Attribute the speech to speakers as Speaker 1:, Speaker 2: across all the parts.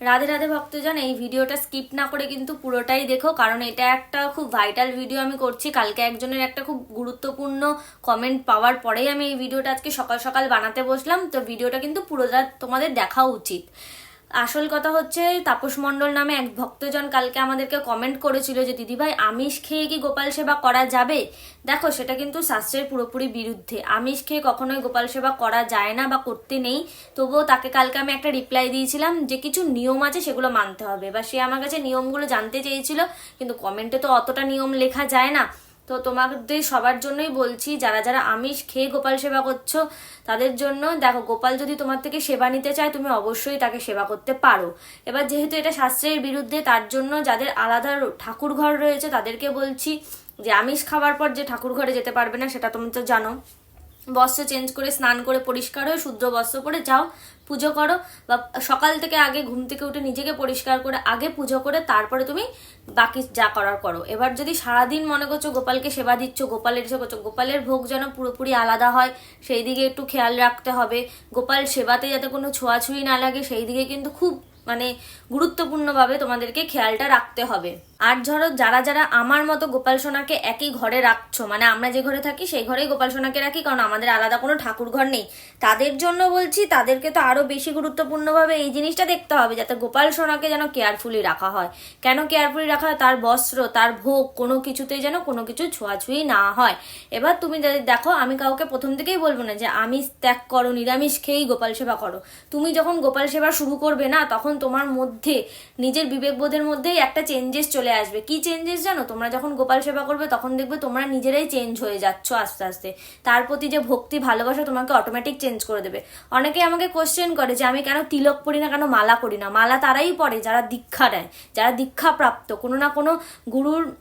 Speaker 1: রাধে রাধে ভক্তজন, এই ভিডিওটা স্কিপ না করে কিন্তু পুরোটাই দেখো, কারণ এটা একটা খুব ভাইটাল ভিডিও আমি করছি। কালকে একজনের একটা খুব গুরুত্বপূর্ণ কমেন্ট পাওয়ার পরেই আমি এই ভিডিওটা আজকে সকাল সকাল বানাতে বসলাম। তো ভিডিওটা কিন্তু পুরোটা তোমাদের দেখা উচিত। আসল কথা হচ্ছে, তাপস মণ্ডল নামে এক ভক্তজন কালকে আমাদেরকে কমেন্ট করেছিল যে, দিদিভাই, আমিষ খেয়ে কি গোপাল সেবা করা যাবে? দেখো, সেটা কিন্তু শাস্ত্রের পুরোপুরি বিরুদ্ধে। আমিষ খেয়ে কখনোই গোপাল সেবা করা যায় না বা করতে নেই। তবুও তাকে কালকে আমি একটা রিপ্লাই দিয়েছিলাম যে, কিছু নিয়ম আছে, সেগুলো মানতে হবে। বা সে আমার কাছে নিয়মগুলো জানতে চেয়েছিল, কিন্তু কমেন্টে তো অতটা নিয়ম লেখা যায় না। তো তোমাদের সবার জন্যই বলছি, যারা যারা আমিষ খেয়ে গোপাল সেবা করছ, তাদের জন্য দেখো, গোপাল যদি তোমার থেকে সেবা নিতে চায়, তুমি অবশ্যই তাকে সেবা করতে পারো। এবার যেহেতু এটা শাস্ত্রের বিরুদ্ধে, তার জন্য যাদের আলাদা ঠাকুর ঘর রয়েছে, তাদেরকে বলছি যে, আমিষ খাওয়ার পর যে ঠাকুর ঘরে যেতে পারবে না, সেটা তুমি তো জানো। বস্ত্র চেঞ্জ করে, স্নান করে, পরিষ্কার হয়ে, শুদ্ধ বস্ত্র পরে যাও, পুজো করো বা সকাল থেকে আগে ঘুম থেকে উঠে নিজেকে পরিষ্কার করে আগে পুজো করে তারপরে তুমি বাকি যা করার করো। এবার যদি সারাদিন মনে করছ গোপালকে সেবা দিচ্ছ, গোপালের এসে করছ, গোপালের ভোগ যেন পুরোপুরি আলাদা হয়, সেই দিকে একটু খেয়াল রাখতে হবে। গোপাল সেবাতে যাতে কোনো ছোঁয়াছুঁয়ি না লাগে, সেই দিকে কিন্তু খুব মানে গুরুত্বপূর্ণভাবে তোমাদেরকে খেয়ালটা রাখতে হবে। আর ধরো যারা যারা আমার মতো গোপাল সোনাকে একই ঘরে রাখছো মানে আমরা যে ঘরে থাকি সেই ঘরেই গোপাল সোনাকে রাখি, কারণ আমাদের আলাদা কোনো ঠাকুর ঘর নেই। তাদের জন্য বলছি, তাদেরকে তো আরও বেশি গুরুত্বপূর্ণভাবে এই জিনিসটা দেখতে হবে, যাতে গোপাল সোনাকে যেন কেয়ারফুলি রাখা হয়। কেন কেয়ারফুলি রাখা হয়? তার বস্ত্র, তার ভোগ, কোনো কিছুতেই যেন কোনো কিছু ছোঁয়াছুঁই না হয়। এবার তুমি দেখো, আমি কাউকে প্রথম থেকেই বলব না যে, আমিষ ত্যাগ করো, নিরামিষ খেয়েই গোপাল সেবা করো। তুমি যখন গোপাল সেবা শুরু করবে না, তখন তোমার মধ্যে, নিজের বিবেকবোধের মধ্যেই একটা চেঞ্জেস চলে আসবে। কি চেঞ্জেস জানো? তোমরা যখন গোপাল সেবা করবে, তখন দেখবে তোমরা নিজেরাই চেঞ্জ হয়ে যাচ্ছ আস্তে আস্তে। তার প্রতি যে ভক্তি, ভালোবাসা তোমাকে অটোমেটিক চেঞ্জ করে দেবে। অনেকে আমাকে কোশ্চেন করে যে, আমি কেন তিলক পড়ি না, কেন মালা করি না? মালা তারাই পড়ে যারা দীক্ষা নেয়, যারা দীক্ষা প্রাপ্ত। কোনো না কোনো গুরুর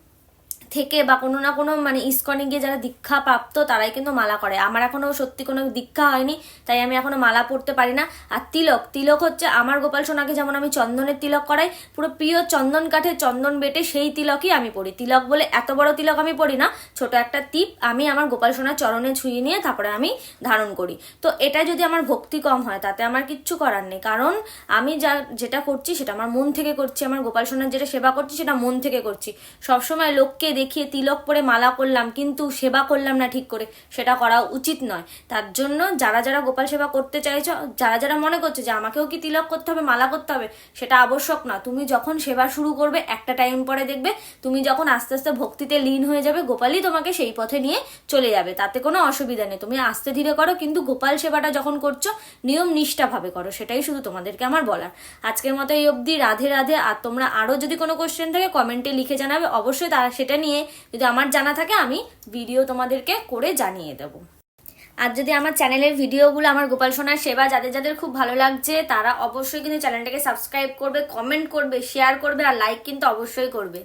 Speaker 1: থেকে বা কোনো না কোনো মানে ইস্কনে গিয়ে যারা দীক্ষা প্রাপ্ত, তারাই কিন্তু মালা করে। আমার এখনও সত্যি কোনো দীক্ষা হয়নি, তাই আমি এখনও মালা পড়তে পারি না। আর তিলক তিলক হচ্ছে আমার গোপাল সোনাকে যেমন আমি চন্দনের তিলক করাই, পুরো প্রিয় চন্দন কাঠে চন্দন বেটে সেই তিলকই আমি পড়ি। তিলক বলে এত বড় তিলক আমি পড়ি না, ছোট একটা টিপ আমি আমার গোপাল সোনার চরণে ছুঁয়ে নিয়ে তারপরে আমি ধারণ করি। তো এটা যদি আমার ভক্তি কম হয়, তাতে আমার কিচ্ছু করার নেই। কারণ আমি যা, যেটা করছি, সেটা আমার মন থেকে করছি। আমার গোপাল সোনার যেটা সেবা করছি, সেটা মন থেকে করছি। সবসময় লোককে দেখিয়ে তিলক পরে মালা করলাম, কিন্তু সেবা করলাম না ঠিক করে। সেটা করা উচিত নয়। তার জন্য যারা যারা গোপাল সেবা করতে চাইছো, যারা যারা মনে করছে যে আমাকেও কি তিলক করতে হবে, মালা করতে হবে, সেটা আবশ্যক না। তুমি যখন সেবা শুরু করবে, একটা টাইম পরে দেখবে, তুমি যখন আস্তে আস্তে ভক্তিতে লীন হয়ে যাবে, গোপালই তোমাকে সেই পথে নিয়ে চলে যাবে। তাতে কোনো অসুবিধা নেই। তুমি আস্তে ধীরে করো, কিন্তু গোপাল সেবাটা যখন করছ, নিয়ম নিষ্ঠাভাবে করো। সেটাই শুধু তোমাদেরকে আমার বলার। আজকের মতো এই অবধি। রাধে রাধে। আর তোমরা আরও যদি কোনো কোশ্চেন থাকে কমেন্টে লিখে জানাবে। অবশ্যই তারা সেটা নিয়ে যদি আমার জানা থাকে, আমি ভিডিও তোমাদেরকে করে জানিয়ে দেবো। আর যদি আমার চ্যানেলের ভিডিওগুলো আমার গোপাল সোনার সেবা, যাদের যাদের খুব ভালো লাগছে, তারা অবশ্যই কিন্তু চ্যানেলটাকে সাবস্ক্রাইব করবে কমেন্ট করবে শেয়ার করবে, আর লাইক কিন্তু অবশ্যই করবে।